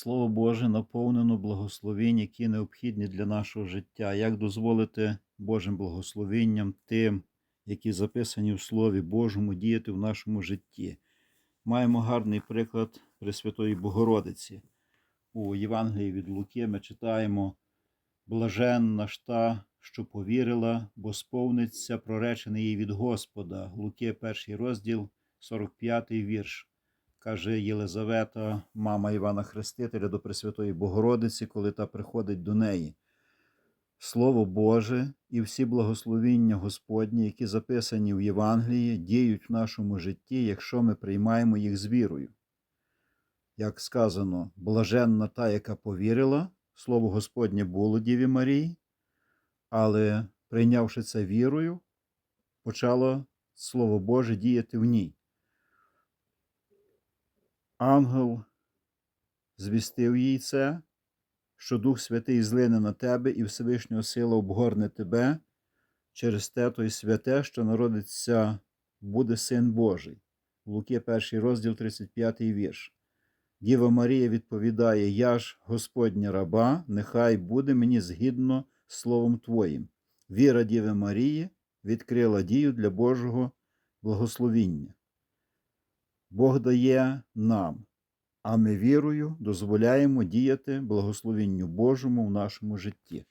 Слово Боже наповнено благословінь, які необхідні для нашого життя. Як дозволити Божим благословінням тим, які записані в Слові Божому, діяти в нашому житті? Маємо гарний приклад Пресвятої Богородиці. У Євангелії від Луки ми читаємо Блаженна ж та, що повірила, бо сповниться проречений їй від Господа. Луки, перший розділ, 45 вірш. Каже Єлизавета, мама Івана Хрестителя до Пресвятої Богородиці, коли та приходить до неї. Слово Боже і всі благословіння Господні, які записані в Євангелії, діють в нашому житті, якщо ми приймаємо їх з вірою. Як сказано, блаженна та, яка повірила, слово Господнє було Діві Марії, але прийнявши це вірою, почало Слово Боже діяти в ній. Ангел звістив їй це, що Дух Святий злине на тебе, і Всевишнього сила обгорне тебе, через те то й святе, що народиться, буде Син Божий. Луки, перший розділ, 35 вірш. Діва Марія відповідає: Я ж Господня раба, нехай буде мені згідно з Словом Твоїм. Віра Діви Марії відкрила дію для Божого благословіння. Бог дає нам, а ми вірою дозволяємо діяти благословенню Божому в нашому житті.